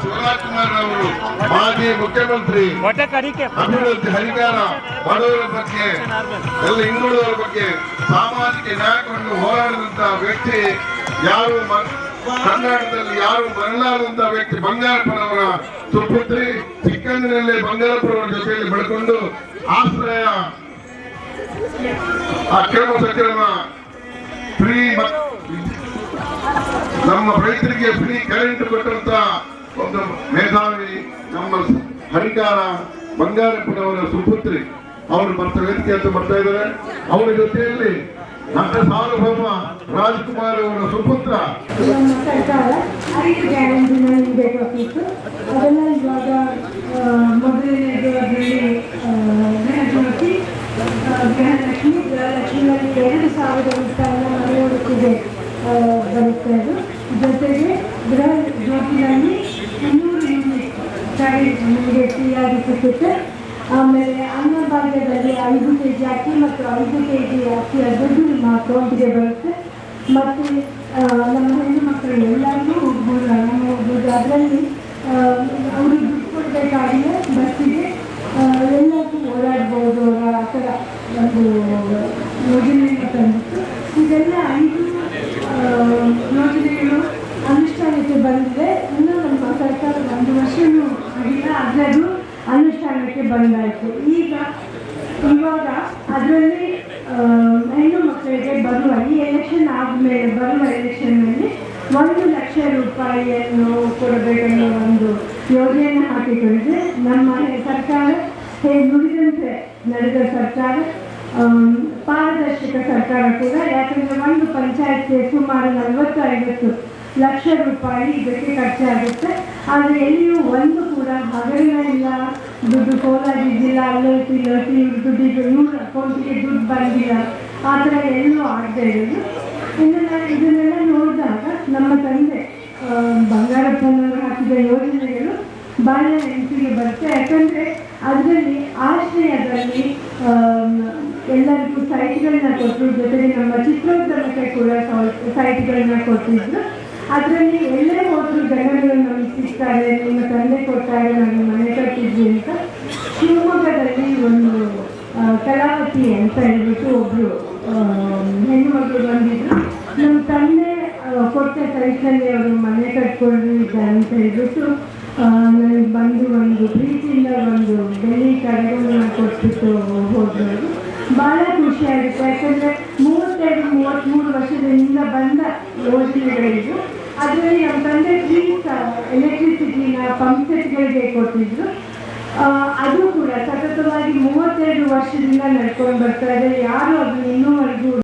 ಶಿವರಾಜ್ ಕುಮಾರ್ ಅವರು ಮಾಜಿ ಮುಖ್ಯಮಂತ್ರಿ ಅಭಿವೃದ್ಧಿ ಹರಿಕಾರ ಬಡವರ ಬಗ್ಗೆ ಎಲ್ಲ ಹಿಂದುಳಿದವರ ಬಗ್ಗೆ ಸಾಮಾಜಿಕ ನ್ಯಾಯವನ್ನು ಹೋರಾಡಿದಂತಹ ವ್ಯಕ್ತಿ ಯಾರು ಕರ್ನಾಟಕದಲ್ಲಿ ಯಾರು ಬರಲಾರದಂತ ವ್ಯಕ್ತಿ ಬಂಗಾರಪ್ಪನವರ ಸುಪುತ್ರಿ ಚಿಕ್ಕಂದಿನಲ್ಲೇ ಬಂಗಾರಪ್ಪನವರ ಜೊತೆಯಲ್ಲಿ ಬೆಳ್ಕೊಂಡು ಆಶ್ರಯ ಅಕ್ರಮ ಸಕ್ರಮ ಫ್ರೀ ನಮ್ಮ ರೈತರಿಗೆ ಫ್ರೀ ಕರೆಂಟ್ ಕೊಟ್ಟಂತ ಒಂದು ಮೇಧಾವಿ ನಮ್ಮ ಹರಿಕಾರ ಬಂಗಾರಪ್ಪನವರ ಸುಪುತ್ರಿ. ಅವರು ಬರ್ತಾ ವೇದಿಕೆ ಅಂತ ಬರ್ತಾ ಇದ್ದಾರೆ. ಅವರ ಜೊತೆಯಲ್ಲಿ ನಟ ಸಾರ್ವಭೌಮ ರಾಜ್ಕುಮಾರ್ ಅವರ ಸುಪುತ್ರ. ನಮ್ಮ ಜೊತೆಗೆ ಗೃಹ ಗಾಡಿ ನಮಗೆ ಫ್ರೀಯಾಗಿ ಸಿಗುತ್ತೆ. ಆಮೇಲೆ ಅನ್ನಭಾಗ್ಯದಲ್ಲಿ ಐದು ಕೆ ಜಿ ಅಕ್ಕಿ ಮತ್ತು ಐದು ಕೆ ಜಿ ಅಕ್ಕಿಯ ದುಡ್ಡು ನಿಮ್ಮ ಅಕೌಂಟ್ಗೆ ಬರುತ್ತೆ. ಮತ್ತು ನಮ್ಮ ಹೆಣ್ಣು ಮಕ್ಕಳು ಎಲ್ಲರಿಗೂ ಹೋಗ್ಬೋದು ಹಣ ಹೋಗ್ಬೋದು ಅದರಲ್ಲಿ ಅವರು ದುಡ್ಡು ಕೊಡಬೇಕಾದ್ರೆ ಬಸ್ಸಿಗೆ ಎಲ್ಲರಿಗೂ ಓಡಾಡ್ಬೋದು ಆ ಥರ ಒಂದು ಯೋಜನೆಯನ್ನು ತಂದಿತ್ತು. ಇದೆಲ್ಲ ಐದು ಆ, ಯೋಜನೆಗಳು ಅನುಷ್ಠಾನಕ್ಕೆ ಬಂದಿದೆ ಇನ್ನು ನಮ್ಮ ಸರ್ಕಾರ ಒಂದು ವರ್ಷವೂ ಆಗಿಲ್ಲ ಅದರದ್ದು ಅನುಷ್ಠಾನಕ್ಕೆ ಬಂದಾಯಿತು. ಈಗ ಇವಾಗ ಅದರಲ್ಲಿ ಹೆಣ್ಣು ಮಕ್ಕಳಿಗೆ ಬರುವ ಈ ಎಲೆಕ್ಷನ್ ಆದಮೇಲೆ ಬರುವ ಎಲೆಕ್ಷನ್ನಲ್ಲಿ ಒಂದು ಲಕ್ಷ ರೂಪಾಯಿಯನ್ನು ಕೊಡಬೇಕೆಂಬ ಒಂದು ಯೋಜನೆಯನ್ನು ಹಾಕಿಕೊಂಡಿದೆ. ನಮ್ಮ ಸರ್ಕಾರ ನುಡಿದಂತೆ ನಡೆದ ಸರ್ಕಾರ ಪಾರದರ್ಶಕ ಸರ್ಕಾರ ಕೂಡ, ಯಾಕಂದರೆ ಒಂದು ಪಂಚಾಯತ್ಗೆ ಸುಮಾರು ನಲವತ್ತು ಐವತ್ತು ಲಕ್ಷ ರೂಪಾಯಿ ಇದಕ್ಕೆ ಖರ್ಚಾಗುತ್ತೆ. ಆದರೆ ಎಲ್ಲಿಯೂ ಒಂದು ಕೂಡ ಹಗರಣ ಇಲ್ಲ, ದುಡ್ಡು ಕೋಲಾಗಿದ್ದಿಲ್ಲ ಅಲ್ಲೋಯ್ತು ಇಲ್ಲೋಯ್ತು ಇವ್ರ ದುಡ್ಡಿಗೆ ಇವ್ರ ಅಕೌಂಟಿಗೆ ದುಡ್ಡು ಬಂದಿಲ್ಲ. ಆ ಥರ ಎಲ್ಲೂ ಆಗದೆ ಇರೋದು. ಇದನ್ನ ಇದನ್ನೆಲ್ಲ ನೋಡಿದಾಗ ನಮ್ಮ ತಂದೆ ಬಂಗಾರಪ್ಪನವರು ಹಾಕಿದ ಯೋಜನೆಗಳು ಭಾಳ ನೆನಪಿಗೆ ಬರುತ್ತೆ. ಯಾಕಂದರೆ ಅದರಲ್ಲಿ ಆಶ್ರಯದಲ್ಲಿ ಎಲ್ಲರಿಗೂ ಸೈಟ್ಗಳನ್ನ ಕೊಟ್ಟರು ಜೊತೆಗೆ ನಮ್ಮ ಚಿತ್ರೋದ್ಯಮಕ್ಕೆ ಕೂಡ ಸೈಟ್ಗಳನ್ನ ಕೊಟ್ಟಿದ್ರು. ಅದರಲ್ಲಿ ಎಲ್ಲೇ ಹೋದ್ರು ಜನಗಳು ನಮಗೆ ಸಿಗ್ತಾರೆ ನಿಮ್ಮ ತಂದೆ ಕೊಟ್ಟಾಗ ನಾನು ಮನೆ ಕಟ್ಟಿದ್ವಿ ಅಂತ ಶಿವಮೊಗ್ಗದಲ್ಲಿ ಒಂದು ಕಲಾವತಿ ಅಂತ ಹೇಳ್ಬಿಟ್ಟು ಒಬ್ರು ಹೆಣ್ಣು ಮಕ್ಕಳು ಬಂದಿದ್ರು. ನಮ್ಮ ತಂದೆ ಕೊಟ್ಟ ಸೈಟ್ನಲ್ಲಿ ಅವರು ಮನೆ ಕಟ್ಕೊಂಡಿದ್ದಾರೆ ಅಂತ ಹೇಳ್ಬಿಟ್ಟು ನನಗೆ ಬಂದು ಒಂದು ಪ್ರೀತಿಯಿಂದ ಒಂದು ಬೆಳ್ಳಿ ಕಡೆಗಳನ್ನ ಕೊಟ್ಬಿಟ್ಟು ಹೋದ್ರು ಭಾಳ ಖುಷಿ ಆಗುತ್ತೆ. ಯಾಕಂದರೆ ಮೂವತ್ತೆರಡು, ಮೂವತ್ತ್ಮೂರು ವರ್ಷದಿಂದ ಬಂದ ಯೋಜನೆಗಳಿದು ಅದರಲ್ಲಿ ನಮ್ಮ ತಂದೆ ಫ್ರೀ ಎಲೆಕ್ಟ್ರಿಸಿಟಿನ ಪಂಪ್ ಸೆಟ್ಗಳಿಗೆ ಕೊಟ್ಟಿದ್ರು. ಅದು ಕೂಡ ಸತತವಾಗಿ ಮೂವತ್ತೆರಡು ವರ್ಷದಿಂದ ನಡ್ಕೊಂಡು ಬರ್ತಾ ಇದೆ. ಯಾರು ಅದನ್ನ ಇನ್ನೂವರೆಗೂ